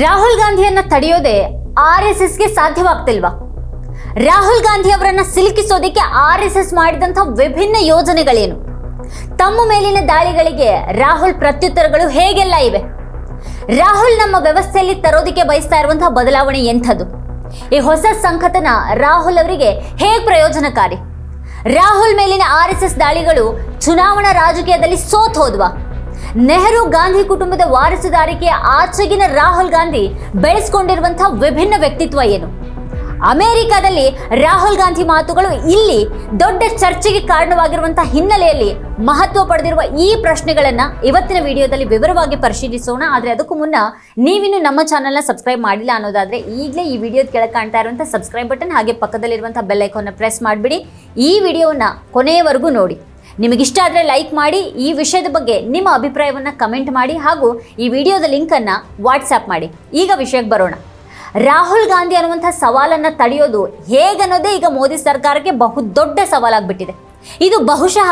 ರಾಹುಲ್ ಗಾಂಧಿಯನ್ನ ತಡೆಯೋದೇ R S ಎಸ್ಗೆ ಸಾಧ್ಯವಾಗ್ತಿಲ್ವಾ? ರಾಹುಲ್ ಗಾಂಧಿ ಅವರನ್ನ ಸಿಲುಕಿಸೋದಕ್ಕೆ ಆರ್ ಎಸ್ ಎಸ್ ಮಾಡಿದಂತಹ ವಿಭಿನ್ನ ಯೋಜನೆಗಳೇನು? ತಮ್ಮ ಮೇಲಿನ ದಾಳಿಗಳಿಗೆ ರಾಹುಲ್ ಪ್ರತ್ಯುತ್ತರಗಳು ಹೇಗೆಲ್ಲ ಇವೆ? ರಾಹುಲ್ ನಮ್ಮ ವ್ಯವಸ್ಥೆಯಲ್ಲಿ ತರೋದಕ್ಕೆ ಬಯಸ್ತಾ ಇರುವಂತಹ ಬದಲಾವಣೆ ಎಂಥದ್ದು? ಈ ಹೊಸ ಸಂಕತನ ರಾಹುಲ್ ಅವರಿಗೆ ಹೇಗೆ ಪ್ರಯೋಜನಕಾರಿ? ರಾಹುಲ್ ಮೇಲಿನ ಆರ್ ಎಸ್ ಎಸ್ ದಾಳಿಗಳು ಚುನಾವಣಾ ರಾಜಕೀಯದಲ್ಲಿ ಸೋತ್ ಹೋದ್ವಾ? ನೆಹರು ಗಾಂಧಿ ಕುಟುಂಬದ ವಾರಸುದಾರಿಕೆ ಆಚೆಗಿನ ರಾಹುಲ್ ಗಾಂಧಿ ಬೆಳೆಸ್ಕೊಂಡಿರುವಂತಹ ವಿಭಿನ್ನ ವ್ಯಕ್ತಿತ್ವ ಏನು? ಅಮೆರಿಕದಲ್ಲಿ ರಾಹುಲ್ ಗಾಂಧಿ ಮಾತುಗಳು ಇಲ್ಲಿ ದೊಡ್ಡ ಚರ್ಚೆಗೆ ಕಾರಣವಾಗಿರುವಂತಹ ಹಿನ್ನೆಲೆಯಲ್ಲಿ ಮಹತ್ವ ಪಡೆದಿರುವ ಈ ಪ್ರಶ್ನೆಗಳನ್ನು ಇವತ್ತಿನ ವಿಡಿಯೋದಲ್ಲಿ ವಿವರವಾಗಿ ಪರಿಶೀಲಿಸೋಣ. ಆದ್ರೆ ಅದಕ್ಕೂ ಮುನ್ನ ನೀವಿನ್ನು ನಮ್ಮ ಚಾನಲ್ನ ಸಬ್ಸ್ಕ್ರೈಬ್ ಮಾಡಿಲ್ಲ ಅನ್ನೋದಾದ್ರೆ ಈಗಲೇ ಈ ವಿಡಿಯೋದ ಕೆಳಗೆ ಕಾಣ್ತಾ ಇರುವಂಥ ಸಬ್ಸ್ಕ್ರೈಬ್ ಬಟನ್ ಹಾಗೆ ಪಕ್ಕದಲ್ಲಿರುವಂಥ ಬೆಲ್ ಐಕಾನ್ನ ಪ್ರೆಸ್ ಮಾಡಿಬಿಡಿ. ಈ ವಿಡಿಯೋನ ಕೊನೆಯವರೆಗೂ ನೋಡಿ. ನಿಮಗಿಷ್ಟ ಆದರೆ ಲೈಕ್ ಮಾಡಿ ಈ ವಿಷಯದ ಬಗ್ಗೆ ನಿಮ್ಮ ಅಭಿಪ್ರಾಯವನ್ನು ಕಮೆಂಟ್ ಮಾಡಿ ಹಾಗೂ ಈ ವಿಡಿಯೋದ ಲಿಂಕನ್ನು ವಾಟ್ಸಪ್ ಮಾಡಿ. ಈಗ ವಿಷಯಕ್ಕೆ ಬರೋಣ. ರಾಹುಲ್ ಗಾಂಧಿ ಅನ್ನುವಂಥ ಸವಾಲನ್ನು ತಡೆಯೋದು ಹೇಗನ್ನೋದೇ ಈಗ ಮೋದಿ ಸರ್ಕಾರಕ್ಕೆ ಬಹುದೊಡ್ಡ ಸವಾಲಾಗಿಬಿಟ್ಟಿದೆ. ಇದು ಬಹುಶಃ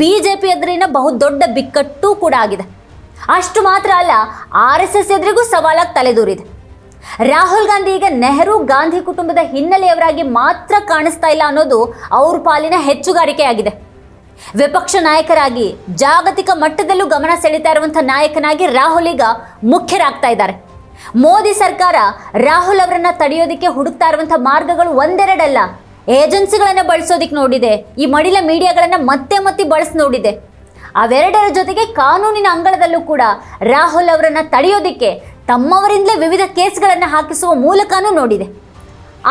ಬಿ ಜೆ ಪಿ ಎದುರಿನ ಬಹುದೊಡ್ಡ ಬಿಕ್ಕಟ್ಟು ಕೂಡ ಆಗಿದೆ. ಅಷ್ಟು ಮಾತ್ರ ಅಲ್ಲ ಆರ್ ಎಸ್ ಎಸ್ ಎದುರಿಗೂ ಸವಾಲಾಗಿ ತಲೆದೂರಿದೆ. ರಾಹುಲ್ ಗಾಂಧಿ ಈಗ ನೆಹರು ಗಾಂಧಿ ಕುಟುಂಬದ ಹಿನ್ನೆಲೆಯವರಾಗಿ ಮಾತ್ರ ಕಾಣಿಸ್ತಾ ಇಲ್ಲ ಅನ್ನೋದು ಅವ್ರ ಪಾಲಿನ ಹೆಚ್ಚುಗಾರಿಕೆಯಾಗಿದೆ. ವಿಪಕ್ಷ ನಾಯಕರಾಗಿ ಜಾಗತಿಕ ಮಟ್ಟದಲ್ಲೂ ಗಮನ ಸೆಳೀತಾ ಇರುವಂಥ ನಾಯಕನಾಗಿ ರಾಹುಲ್ ಈಗ ಮುಖ್ಯರಾಗ್ತಾ ಇದ್ದಾರೆ. ಮೋದಿ ಸರ್ಕಾರ ರಾಹುಲ್ ಅವರನ್ನ ತಡೆಯೋದಕ್ಕೆ ಹುಡುಕ್ತಾ ಇರುವಂಥ ಮಾರ್ಗಗಳು ಒಂದೆರಡಲ್ಲ. ಏಜೆನ್ಸಿಗಳನ್ನ ಬಳಸೋದಕ್ಕೆ ನೋಡಿದೆ, ಈ ಮಡಿಲ ಮೀಡಿಯಾಗಳನ್ನ ಮತ್ತೆ ಮತ್ತೆ ಬಳಸಿ ನೋಡಿದೆ. ಅವೆರಡರ ಜೊತೆಗೆ ಕಾನೂನಿನ ಅಂಗಳದಲ್ಲೂ ಕೂಡ ರಾಹುಲ್ ಅವರನ್ನು ತಡೆಯೋದಿಕ್ಕೆ ತಮ್ಮವರಿಂದಲೇ ವಿವಿಧ ಕೇಸ್ಗಳನ್ನು ಹಾಕಿಸುವ ಮೂಲಕನೂ ನೋಡಿದೆ.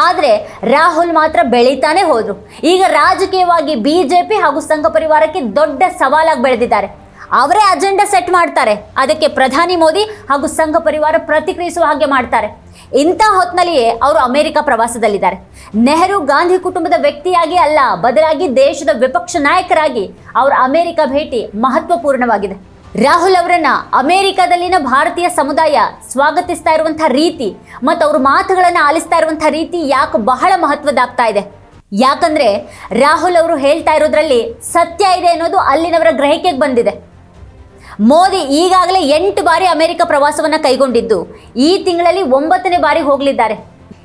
ಆದರೆ ರಾಹುಲ್ ಮಾತ್ರ ಬೆಳೀತಾನೆ ಹೋದರು. ಈಗ ರಾಜಕೀಯವಾಗಿ ಬಿ ಜೆ ಪಿ ಹಾಗೂ ಸಂಘ ಪರಿವಾರಕ್ಕೆ ದೊಡ್ಡ ಸವಾಲಾಗಿ ಬೆಳೆದಿದ್ದಾರೆ. ಅವರೇ ಅಜೆಂಡಾ ಸೆಟ್ ಮಾಡ್ತಾರೆ. ಅದಕ್ಕೆ ಪ್ರಧಾನಿ ಮೋದಿ ಹಾಗೂ ಸಂಘ ಪರಿವಾರ ಪ್ರತಿಕ್ರಿಯಿಸುವ ಹಾಗೆ ಮಾಡ್ತಾರೆ. ಇಂಥ ಹೊತ್ತಿನಲ್ಲಿಯೇ ಅವರು ಅಮೆರಿಕ ಪ್ರವಾಸದಲ್ಲಿದ್ದಾರೆ. ನೆಹರು ಗಾಂಧಿ ಕುಟುಂಬದ ವ್ಯಕ್ತಿಯಾಗಿ ಅಲ್ಲ, ಬದಲಾಗಿ ದೇಶದ ವಿಪಕ್ಷ ನಾಯಕರಾಗಿ ಅವರ ಅಮೆರಿಕ ಭೇಟಿ ಮಹತ್ವಪೂರ್ಣವಾಗಿದೆ. ರಾಹುಲ್ ಅವರನ್ನ ಅಮೆರಿಕದಲ್ಲಿನ ಭಾರತೀಯ ಸಮುದಾಯ ಸ್ವಾಗತಿಸ್ತಾ ಇರುವಂತಹ ರೀತಿ ಮತ್ತು ಅವ್ರ ಮಾತುಗಳನ್ನ ಆಲಿಸ್ತಾ ಇರುವಂತಹ ರೀತಿ ಯಾಕೆ ಬಹಳ ಮಹತ್ವದಾಗ್ತಾ ಇದೆ. ಯಾಕಂದ್ರೆ ರಾಹುಲ್ ಅವರು ಹೇಳ್ತಾ ಇರೋದ್ರಲ್ಲಿ ಸತ್ಯ ಇದೆ ಅನ್ನೋದು ಅಲ್ಲಿನವರ ಗ್ರಹಿಕೆಗೆ ಬಂದಿದೆ. ಮೋದಿ ಈಗಾಗಲೇ ಎಂಟು ಬಾರಿ ಅಮೆರಿಕ ಪ್ರವಾಸವನ್ನ ಕೈಗೊಂಡಿದ್ದು. ಈ ತಿಂಗಳಲ್ಲಿ ಒಂಬತ್ತನೇ ಬಾರಿ ಹೋಗಲಿದ್ದಾರೆ.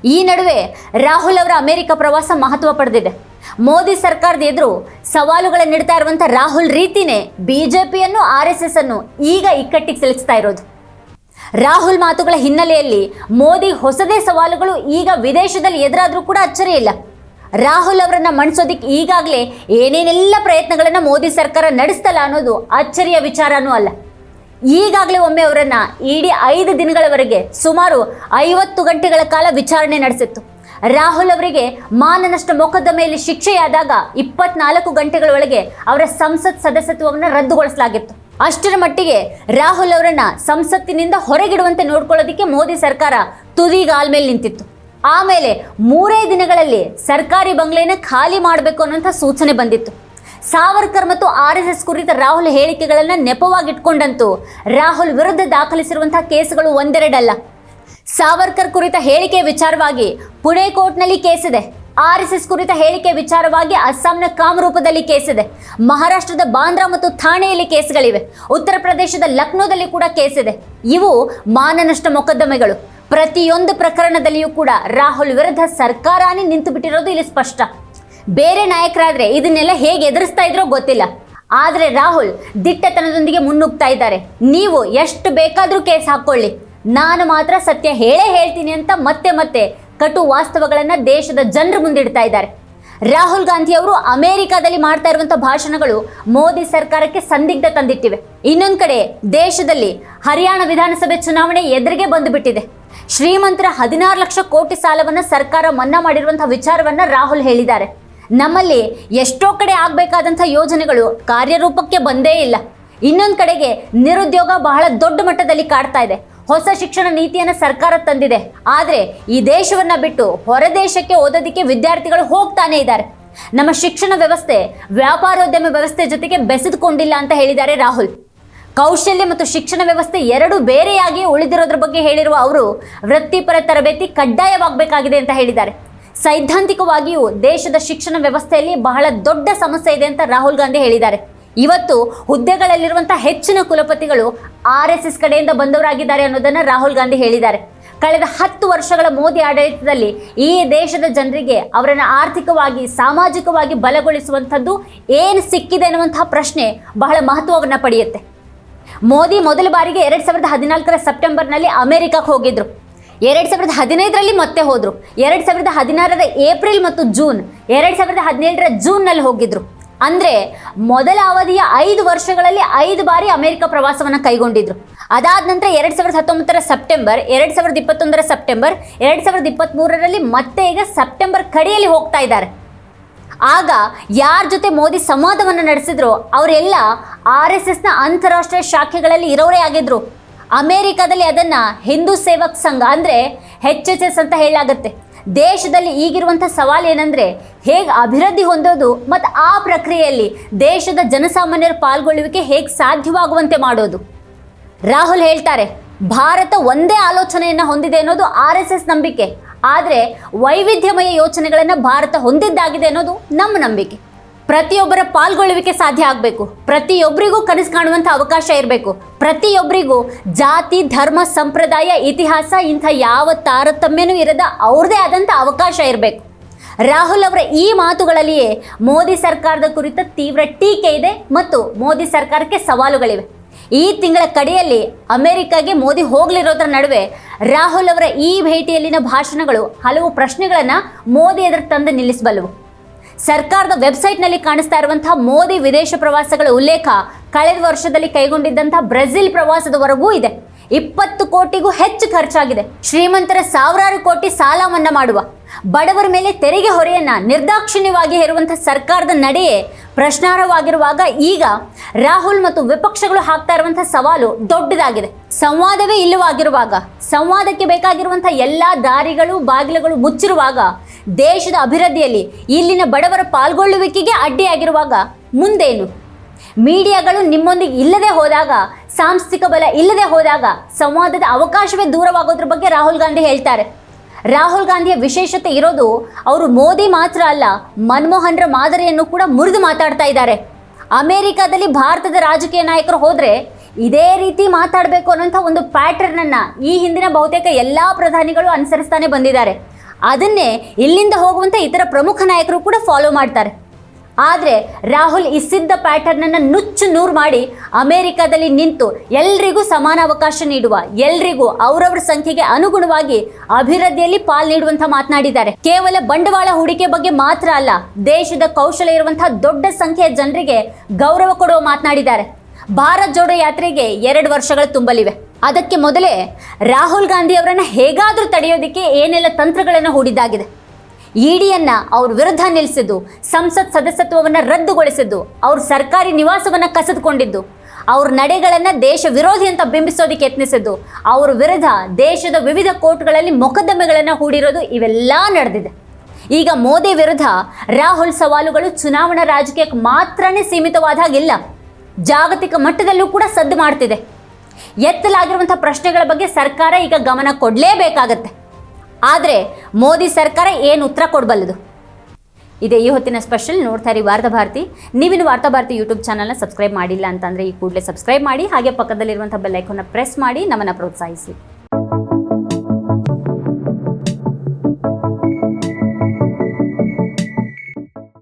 ಈ ನಡುವೆ ರಾಹುಲ್ ಅವರ ಅಮೆರಿಕ ಪ್ರವಾಸ ಮಹತ್ವ ಪಡೆದಿದೆ. ಮೋದಿ ಸರ್ಕಾರದ ಎದುರು ಸವಾಲುಗಳನ್ನು ನೀಡ್ತಾ ಇರುವಂಥ ರಾಹುಲ್ ರೀತಿನೇ ಬಿಜೆಪಿಯನ್ನು ಆರ್ ಎಸ್ ಎಸ್ ಅನ್ನು ಈಗ ಇಕ್ಕಟ್ಟಿಗೆ ಸಿಲುಕಿಸ್ತಾ ಇರೋದು. ರಾಹುಲ್ ಮಾತುಗಳ ಹಿನ್ನೆಲೆಯಲ್ಲಿ ಮೋದಿ ಹೊಸದೇ ಸವಾಲುಗಳು ಈಗ ವಿದೇಶದಲ್ಲಿ ಎದುರಾದರೂ ಕೂಡ ಅಚ್ಚರಿ ಇಲ್ಲ. ರಾಹುಲ್ ಅವರನ್ನ ಮಣಿಸೋದಿಕ್ಕೆ ಈಗಾಗಲೇ ಏನೇನೆಲ್ಲ ಪ್ರಯತ್ನಗಳನ್ನು ಮೋದಿ ಸರ್ಕಾರ ನಡೆಸ್ತಲ್ಲ ಅನ್ನೋದು ಅಚ್ಚರಿಯ ವಿಚಾರನೂ ಅಲ್ಲ. ಈಗಾಗಲೇ ಒಮ್ಮೆ ಅವರನ್ನ ಇಡೀ ಐದು ದಿನಗಳವರೆಗೆ ಸುಮಾರು ಐವತ್ತು ಗಂಟೆಗಳ ಕಾಲ ವಿಚಾರಣೆ ನಡೆಸಿತ್ತು. ರಾಹುಲ್ ಅವರಿಗೆ ಮಾನನಷ್ಟ ಮೊಕದ್ದಮೆಯಲ್ಲಿ ಶಿಕ್ಷೆಯಾದಾಗ ಇಪ್ಪತ್ನಾಲ್ಕು ಗಂಟೆಗಳ ಒಳಗೆ ಅವರ ಸಂಸತ್ ಸದಸ್ಯತ್ವವನ್ನು ರದ್ದುಗೊಳಿಸಲಾಗಿತ್ತು. ಅಷ್ಟರ ಮಟ್ಟಿಗೆ ರಾಹುಲ್ ಅವರನ್ನ ಸಂಸತ್ತಿನಿಂದ ಹೊರಗಿಡುವಂತೆ ನೋಡ್ಕೊಳ್ಳೋದಕ್ಕೆ ಮೋದಿ ಸರ್ಕಾರ ತುದಿಗಾಲ್ ಮೇಲೆ ನಿಂತಿತ್ತು. ಆಮೇಲೆ ಮೂರೇ ದಿನಗಳಲ್ಲಿ ಸರ್ಕಾರಿ ಬಂಗ್ಲೆನ ಖಾಲಿ ಮಾಡಬೇಕು ಅನ್ನೋಂಥ ಸೂಚನೆ ಬಂದಿತ್ತು. ಸಾವರ್ಕರ್ ಮತ್ತು ಆರ್ ಎಸ್ ಎಸ್ ಕುರಿತ ರಾಹುಲ್ ಹೇಳಿಕೆಗಳನ್ನು ನೆಪವಾಗಿಟ್ಕೊಂಡಂತೂ ರಾಹುಲ್ ವಿರುದ್ಧ ದಾಖಲಿಸಿರುವಂತಹ ಕೇಸುಗಳು ಒಂದೆರಡಲ್ಲ. ಸಾವರ್ಕರ್ ಕುರಿತ ಹೇಳಿಕೆ ವಿಚಾರವಾಗಿ ಪುಣೆ ಕೋರ್ಟ್ನಲ್ಲಿ ಎಸ್ ಎಸ್ ಕುರಿತ ಹೇಳಿಕೆ ವಿಚಾರವಾಗಿ ಅಸ್ಸಾಂನ ಕಾಮರೂಪದಲ್ಲಿ ಕೇಸಿದೆ. ಮಹಾರಾಷ್ಟ್ರದ ಬಾಂದ್ರಾ ಮತ್ತು ಥಾಣೆಯಲ್ಲಿ ಕೇಸ್ಗಳಿವೆ. ಉತ್ತರ ಪ್ರದೇಶದ ಲಕ್ನೋದಲ್ಲಿ ಕೂಡ ಕೇಸಿದೆ. ಇವು ಮಾನನಷ್ಟ ಮೊಕದ್ದಮೆಗಳು. ಪ್ರತಿಯೊಂದು ಪ್ರಕರಣದಲ್ಲಿಯೂ ಕೂಡ ರಾಹುಲ್ ವಿರುದ್ಧ ಸರ್ಕಾರನೇ ನಿಂತು ಬಿಟ್ಟಿರೋದು ಇಲ್ಲಿ ಸ್ಪಷ್ಟ. ಬೇರೆ ನಾಯಕರಾದ್ರೆ ಇದನ್ನೆಲ್ಲ ಹೇಗೆ ಎದುರಿಸ್ತಾ ಇದ್ರೋ ಗೊತ್ತಿಲ್ಲ. ಆದರೆ ರಾಹುಲ್ ದಿಟ್ಟತನದೊಂದಿಗೆ ಮುನ್ನುಗ್ತಾ ಇದ್ದಾರೆ. ನೀವು ಎಷ್ಟು ಬೇಕಾದರೂ ಕೇಸ್ ಹಾಕೊಳ್ಳಿ ನಾನು ಮಾತ್ರ ಸತ್ಯ ಹೇಳೇ ಹೇಳ್ತೀನಿ ಅಂತ ಮತ್ತೆ ಮತ್ತೆ ಕಟು ವಾಸ್ತವಗಳನ್ನು ದೇಶದ ಜನರ ಮುಂದಿಡ್ತಾ ಇದ್ದಾರೆ. ರಾಹುಲ್ ಗಾಂಧಿ ಅವರು ಅಮೆರಿಕಾದಲ್ಲಿ ಮಾಡ್ತಾ ಇರುವಂಥ ಭಾಷಣಗಳು ಮೋದಿ ಸರ್ಕಾರಕ್ಕೆ ಸಂದಿಗ್ಧ ತಂದಿಟ್ಟಿವೆ. ಇನ್ನೊಂದು ಕಡೆ ದೇಶದಲ್ಲಿ ಹರಿಯಾಣ ವಿಧಾನಸಭೆ ಚುನಾವಣೆ ಎದುರಿಗೆ ಬಂದುಬಿಟ್ಟಿದೆ. ಶ್ರೀಮಂತರ ಹದಿನಾರು ಲಕ್ಷ ಕೋಟಿ ಸಾಲವನ್ನು ಸರ್ಕಾರ ಮನ್ನಾ ಮಾಡಿರುವಂಥ ವಿಚಾರವನ್ನ ರಾಹುಲ್ ಹೇಳಿದ್ದಾರೆ. ನಮ್ಮಲ್ಲಿ ಎಷ್ಟೋ ಕಡೆ ಆಗಬೇಕಾದಂಥ ಯೋಜನೆಗಳು ಕಾರ್ಯರೂಪಕ್ಕೆ ಬಂದೇ ಇಲ್ಲ. ಇನ್ನೊಂದು ಕಡೆಗೆ ನಿರುದ್ಯೋಗ ಬಹಳ ದೊಡ್ಡ ಮಟ್ಟದಲ್ಲಿ ಕಾಡ್ತಾ ಇದೆ. ಹೊಸ ಶಿಕ್ಷಣ ನೀತಿಯನ್ನು ಸರ್ಕಾರ ತಂದಿದೆ. ಆದರೆ ಈ ದೇಶವನ್ನು ಬಿಟ್ಟು ಹೊರದೇಶಕ್ಕೆ ಓದೋದಕ್ಕೆ ವಿದ್ಯಾರ್ಥಿಗಳು ಹೋಗ್ತಾನೆ ಇದ್ದಾರೆ. ನಮ್ಮ ಶಿಕ್ಷಣ ವ್ಯವಸ್ಥೆ, ವ್ಯಾಪಾರೋದ್ಯಮ ವ್ಯವಸ್ಥೆ ಜೊತೆಗೆ ಬೆಸೆದುಕೊಂಡಿಲ್ಲ ಅಂತ ಹೇಳಿದ್ದಾರೆ ರಾಹುಲ್. ಕೌಶಲ್ಯ ಮತ್ತು ಶಿಕ್ಷಣ ವ್ಯವಸ್ಥೆ ಎರಡು ಬೇರೆಯಾಗಿ ಉಳಿದಿರೋದ್ರ ಬಗ್ಗೆ ಹೇಳಿರುವ ಅವರು, ವೃತ್ತಿಪರ ತರಬೇತಿ ಕಡ್ಡಾಯವಾಗಬೇಕಾಗಿದೆ ಅಂತ ಹೇಳಿದ್ದಾರೆ. ಸೈದ್ಧಾಂತಿಕವಾಗಿಯೂ ದೇಶದ ಶಿಕ್ಷಣ ವ್ಯವಸ್ಥೆಯಲ್ಲಿ ಬಹಳ ದೊಡ್ಡ ಸಮಸ್ಯೆ ಇದೆ ಅಂತ ರಾಹುಲ್ ಗಾಂಧಿ ಹೇಳಿದ್ದಾರೆ. ಇವತ್ತು ಹುದ್ದೆಗಳಲ್ಲಿರುವಂಥ ಹೆಚ್ಚಿನ ಕುಲಪತಿಗಳು ಆರ್ ಎಸ್ ಎಸ್ ಕಡೆಯಿಂದ ಬಂದವರಾಗಿದ್ದಾರೆ ಅನ್ನೋದನ್ನ ರಾಹುಲ್ ಗಾಂಧಿ ಹೇಳಿದ್ದಾರೆ. ಕಳೆದ ಹತ್ತು ವರ್ಷಗಳ ಮೋದಿ ಆಡಳಿತದಲ್ಲಿ ಈ ದೇಶದ ಜನರಿಗೆ ಅವರನ್ನು ಆರ್ಥಿಕವಾಗಿ, ಸಾಮಾಜಿಕವಾಗಿ ಬಲಗೊಳಿಸುವಂಥದ್ದು ಏನು ಸಿಕ್ಕಿದೆ ಅನ್ನುವಂತಹ ಪ್ರಶ್ನೆ ಬಹಳ ಮಹತ್ವವನ್ನು ಪಡೆಯುತ್ತೆ. ಮೋದಿ ಮೊದಲ ಬಾರಿಗೆ ಎರಡು ಸಾವಿರದ ಹದಿನಾಲ್ಕರ ಸೆಪ್ಟೆಂಬರ್ನಲ್ಲಿ ಅಮೆರಿಕಕ್ಕೆ ಹೋಗಿದ್ರು. ಎರಡು ಸಾವಿರದ ಹದಿನೈದರಲ್ಲಿ ಮತ್ತೆ ಹೋದರು. ಎರಡು ಸಾವಿರದ ಹದಿನಾರರ ಏಪ್ರಿಲ್ ಮತ್ತು ಜೂನ್, ಎರಡು ಸಾವಿರದ ಹದಿನೇಳರ ಜೂನ್ನಲ್ಲಿ ಹೋಗಿದ್ರು. ಅಂದರೆ ಮೊದಲ ಅವಧಿಯ ಐದು ವರ್ಷಗಳಲ್ಲಿ ಐದು ಬಾರಿ ಅಮೆರಿಕ ಪ್ರವಾಸವನ್ನು ಕೈಗೊಂಡಿದ್ರು. ಅದಾದ ನಂತರ ಎರಡು ಸಾವಿರದ ಹತ್ತೊಂಬತ್ತರ ಸೆಪ್ಟೆಂಬರ್, ಎರಡು ಸಾವಿರದ ಇಪ್ಪತ್ತೊಂದರ ಸೆಪ್ಟೆಂಬರ್, ಎರಡು ಸಾವಿರದ ಇಪ್ಪತ್ತ್ಮೂರರಲ್ಲಿ ಮತ್ತೆ ಈಗ ಸೆಪ್ಟೆಂಬರ್ ಕಡೆಯಲ್ಲಿ ಹೋಗ್ತಾ ಇದ್ದಾರೆ. ಆಗ ಯಾರ ಜೊತೆ ಮೋದಿ ಸಂವಾದವನ್ನು ನಡೆಸಿದ್ರು ಅವರೆಲ್ಲ ಆರ್ ಎಸ್ ಎಸ್ನ ಅಂತಾರಾಷ್ಟ್ರೀಯ ಶಾಖೆಗಳಲ್ಲಿ ಇರೋರೇ ಆಗಿದ್ರು. ಅಮೆರಿಕದಲ್ಲಿ ಅದನ್ನ ಹಿಂದೂ ಸೇವಕ್ ಸಂಘ ಅಂದ್ರೆ ಎಚ್ ಎಸ್ ಅಂತ ಹೇಳಲಾಗುತ್ತೆ. ದೇಶದಲ್ಲಿ ಈಗಿರುವಂಥ ಸವಾಲು ಏನಂದರೆ, ಹೇಗೆ ಅಭಿವೃದ್ಧಿ ಹೊಂದೋದು ಮತ್ತು ಆ ಪ್ರಕ್ರಿಯೆಯಲ್ಲಿ ದೇಶದ ಜನಸಾಮಾನ್ಯರ ಪಾಲ್ಗೊಳ್ಳುವಿಕೆ ಹೇಗೆ ಸಾಧ್ಯವಾಗುವಂತೆ ಮಾಡೋದು? ರಾಹುಲ್ ಹೇಳ್ತಾರೆ, ಭಾರತ ಒಂದೇ ಆಲೋಚನೆಯನ್ನು ಹೊಂದಿದೆ ಅನ್ನೋದು ಆರ್ ಎಸ್ ಎಸ್ ನಂಬಿಕೆ. ಆದರೆ ವೈವಿಧ್ಯಮಯ ಯೋಚನೆಗಳನ್ನು ಭಾರತ ಹೊಂದಿದ್ದಾಗಿದೆ ಅನ್ನೋದು ನಮ್ಮ ನಂಬಿಕೆ. ಪ್ರತಿಯೊಬ್ಬರ ಪಾಲ್ಗೊಳ್ಳುವಿಕೆ ಸಾಧ್ಯ ಆಗಬೇಕು. ಪ್ರತಿಯೊಬ್ಬರಿಗೂ ಕನಸು ಕಾಣುವಂಥ ಅವಕಾಶ ಇರಬೇಕು. ಪ್ರತಿಯೊಬ್ಬರಿಗೂ ಜಾತಿ, ಧರ್ಮ, ಸಂಪ್ರದಾಯ, ಇತಿಹಾಸ ಇಂಥ ಯಾವ ತಾರತಮ್ಯನೂ ಇರದ ಅವ್ರದೇ ಆದಂಥ ಅವಕಾಶ ಇರಬೇಕು. ರಾಹುಲ್ ಅವರ ಈ ಮಾತುಗಳಲ್ಲಿಯೇ ಮೋದಿ ಸರ್ಕಾರದ ಕುರಿತ ತೀವ್ರ ಟೀಕೆ ಇದೆ ಮತ್ತು ಮೋದಿ ಸರ್ಕಾರಕ್ಕೆ ಸವಾಲುಗಳಿವೆ. ಈ ತಿಂಗಳ ಕಡೆಯಲ್ಲಿ ಅಮೆರಿಕಾಗೆ ಮೋದಿ ಹೋಗಲಿರೋದ್ರ ನಡುವೆ ರಾಹುಲ್ ಅವರ ಈ ಭೇಟಿಯಲ್ಲಿನ ಭಾಷಣಗಳು ಹಲವು ಪ್ರಶ್ನೆಗಳನ್ನು ಮೋದಿ ಎದುರು ತಂದು ನಿಲ್ಲಿಸಬಲ್ಲವು. ಸರ್ಕಾರದ ವೆಬ್ಸೈಟ್ನಲ್ಲಿ ಕಾಣಿಸ್ತಾ ಇರುವಂತಹ ಮೋದಿ ವಿದೇಶ ಪ್ರವಾಸಗಳ ಉಲ್ಲೇಖ ಕಳೆದ ವರ್ಷದಲ್ಲಿ ಕೈಗೊಂಡಿದ್ದಂತಹ ಬ್ರೆಜಿಲ್ ಪ್ರವಾಸದವರೆಗೂ ಇದೆ. ಇಪ್ಪತ್ತು ಕೋಟಿಗೂ ಹೆಚ್ಚು ಖರ್ಚಾಗಿದೆ. ಶ್ರೀಮಂತರ ಸಾವಿರಾರು ಕೋಟಿ ಸಾಲ ಮನ್ನಾ ಮಾಡುವ. ಬಡವರ ಮೇಲೆ ತೆರಿಗೆ ಹೊರೆಯನ್ನ ನಿರ್ದಾಕ್ಷಿಣ್ಯವಾಗಿ ಹೇರುವಂತಹ ಸರ್ಕಾರದ ನಡೆಯೇ ಪ್ರಶ್ನಾರ್ಹವಾಗಿರುವಾಗ ಈಗ ರಾಹುಲ್ ಮತ್ತು ವಿಪಕ್ಷಗಳು ಹಾಕ್ತಾ ಇರುವಂತಹ ಸವಾಲು ದೊಡ್ಡದಾಗಿದೆ. ಸಂವಾದವೇ ಇಲ್ಲವಾಗಿರುವಾಗ, ಸಂವಾದಕ್ಕೆ ಬೇಕಾಗಿರುವಂತಹ ಎಲ್ಲಾ ದಾರಿಗಳು, ಬಾಗಿಲುಗಳು ಮುಚ್ಚಿರುವಾಗ ದೇಶದ ಅಭಿವೃದ್ಧಿಯಲ್ಲಿ ಇಲ್ಲಿನ ಬಡವರ ಪಾಲ್ಗೊಳ್ಳುವಿಕೆಗೆ ಅಡ್ಡಿಯಾಗಿರುವಾಗ ಮುಂದೇನು? ಮೀಡಿಯಾಗಳು ನಿಮ್ಮೊಂದಿಗೆ ಇಲ್ಲದೆ ಹೋದಾಗ, ಸಾಂಸ್ಥಿಕ ಬಲ ಇಲ್ಲದೆ ಹೋದಾಗ ಸಂವಾದದ ಅವಕಾಶವೇ ದೂರವಾಗೋದ್ರ ಬಗ್ಗೆ ರಾಹುಲ್ ಗಾಂಧಿ ಹೇಳ್ತಾರೆ. ರಾಹುಲ್ ಗಾಂಧಿಯ ವಿಶೇಷತೆ ಇರೋದು ಅವರು ಮೋದಿ ಮಾತ್ರ ಅಲ್ಲ, ಮನಮೋಹನ್ರ ಮಾದರಿಯನ್ನು ಕೂಡ ಮುರಿದು ಮಾತಾಡ್ತಾ ಇದ್ದಾರೆ. ಅಮೆರಿಕಾದಲ್ಲಿ ಭಾರತದ ರಾಜಕೀಯ ನಾಯಕರು ಹೋದರೆ ಇದೇ ರೀತಿ ಮಾತಾಡಬೇಕು ಅನ್ನೋಂಥ ಒಂದು ಪ್ಯಾಟರ್ನನ್ನು ಈ ಹಿಂದಿನ ಬಹುತೇಕ ಎಲ್ಲ ಪ್ರಧಾನಿಗಳು ಅನುಸರಿಸ್ತಾನೆ ಬಂದಿದ್ದಾರೆ. ಅದನ್ನೇ ಇಲ್ಲಿಂದ ಹೋಗುವಂಥ ಇತರ ಪ್ರಮುಖ ನಾಯಕರು ಕೂಡ ಫಾಲೋ ಮಾಡ್ತಾರೆ. ಆದರೆ ರಾಹುಲ್ ಈ ಸಿದ್ಧ ಪ್ಯಾಟರ್ನನ್ನು ನುಚ್ಚು ನೂರು ಮಾಡಿ ಅಮೆರಿಕದಲ್ಲಿ ನಿಂತು ಎಲ್ರಿಗೂ ಸಮಾನ ಅವಕಾಶ ನೀಡುವ, ಎಲ್ರಿಗೂ ಅವರವರ ಸಂಖ್ಯೆಗೆ ಅನುಗುಣವಾಗಿ ಅಭಿವೃದ್ಧಿಯಲ್ಲಿ ಪಾಲ್ ನೀಡುವಂತ ಮಾತನಾಡಿದ್ದಾರೆ. ಕೇವಲ ಬಂಡವಾಳ ಹೂಡಿಕೆ ಬಗ್ಗೆ ಮಾತ್ರ ಅಲ್ಲ, ದೇಶದ ಕೌಶಲ್ಯ ಇರುವಂತಹ ದೊಡ್ಡ ಸಂಖ್ಯೆಯ ಜನರಿಗೆ ಗೌರವ ಕೊಡುವ ಮಾತನಾಡಿದ್ದಾರೆ. ಭಾರತ್ ಜೋಡೋ ಯಾತ್ರೆಗೆ ಎರಡು ವರ್ಷಗಳು ತುಂಬಲಿವೆ. ಅದಕ್ಕೆ ಮೊದಲೇ ರಾಹುಲ್ ಗಾಂಧಿ ಅವರನ್ನು ಹೇಗಾದರೂ ತಡೆಯೋದಕ್ಕೆ ಏನೆಲ್ಲ ತಂತ್ರಗಳನ್ನು ಹೂಡಿದ್ದಾಗಿದೆ. ಇಡಿಯನ್ನು ಅವ್ರ ವಿರುದ್ಧ ನಿಲ್ಲಿಸಿದ್ದು ಸಂಸತ್ ಸದಸ್ಯತ್ವವನ್ನು ರದ್ದುಗೊಳಿಸಿದ್ದು, ಅವ್ರ ಸರ್ಕಾರಿ ನಿವಾಸವನ್ನು ಕಸಿದುಕೊಂಡಿದ್ದು, ಅವ್ರ ನಡೆಗಳನ್ನು ದೇಶ ವಿರೋಧಿ ಅಂತ ಬಿಂಬಿಸೋದಕ್ಕೆ ಯತ್ನಿಸಿದ್ದು, ಅವ್ರ ವಿರುದ್ಧ ದೇಶದ ವಿವಿಧ ಕೋರ್ಟ್ಗಳಲ್ಲಿ ಮೊಕದ್ದಮೆಗಳನ್ನು ಹೂಡಿರೋದು ಇವೆಲ್ಲ ನಡೆದಿದೆ. ಈಗ ಮೋದಿ ವಿರುದ್ಧ ರಾಹುಲ್ ಸವಾಲುಗಳು ಚುನಾವಣಾ ರಾಜಕೀಯಕ್ಕೆ ಮಾತ್ರನೇ ಸೀಮಿತವಾದ ಹಾಗಿಲ್ಲ ಜಾಗತಿಕ ಮಟ್ಟದಲ್ಲೂ ಕೂಡ ಸದ್ದು ಮಾಡ್ತಿದೆ. ಎತ್ತಲಾಗಿರುವಂಥ ಪ್ರಶ್ನೆಗಳ ಬಗ್ಗೆ ಸರ್ಕಾರ ಈಗ ಗಮನ ಕೊಡಲೇಬೇಕಾಗತ್ತೆ. ಆದರೆ ಮೋದಿ ಸರ್ಕಾರ ಏನು ಉತ್ತರ ಕೊಡಬಲ್ಲದು? ಇದೇ ಈ ಹೊತ್ತಿನ ಸ್ಪೆಷಲ್ ನೋಡ್ತಾ ಇರಿ ವಾರ್ತಾ ಭಾರತಿ. ನೀವಿನ್ನು ವಾರ್ತಾ ಭಾರತಿ ಯೂಟ್ಯೂಬ್ ಚಾನಲ್ನ ಸಬ್ಸ್ಕ್ರೈಬ್ ಮಾಡಿಲ್ಲ ಅಂತಂದರೆ ಈ ಕೂಡಲೇ ಸಬ್ಸ್ಕ್ರೈಬ್ ಮಾಡಿ, ಹಾಗೆ ಪಕ್ಕದಲ್ಲಿರುವಂಥ ಬೆಲ್ ಐಕಾನ್ನ ಪ್ರೆಸ್ ಮಾಡಿ ನಮ್ಮನ್ನು ಪ್ರೋತ್ಸಾಹಿಸಿ.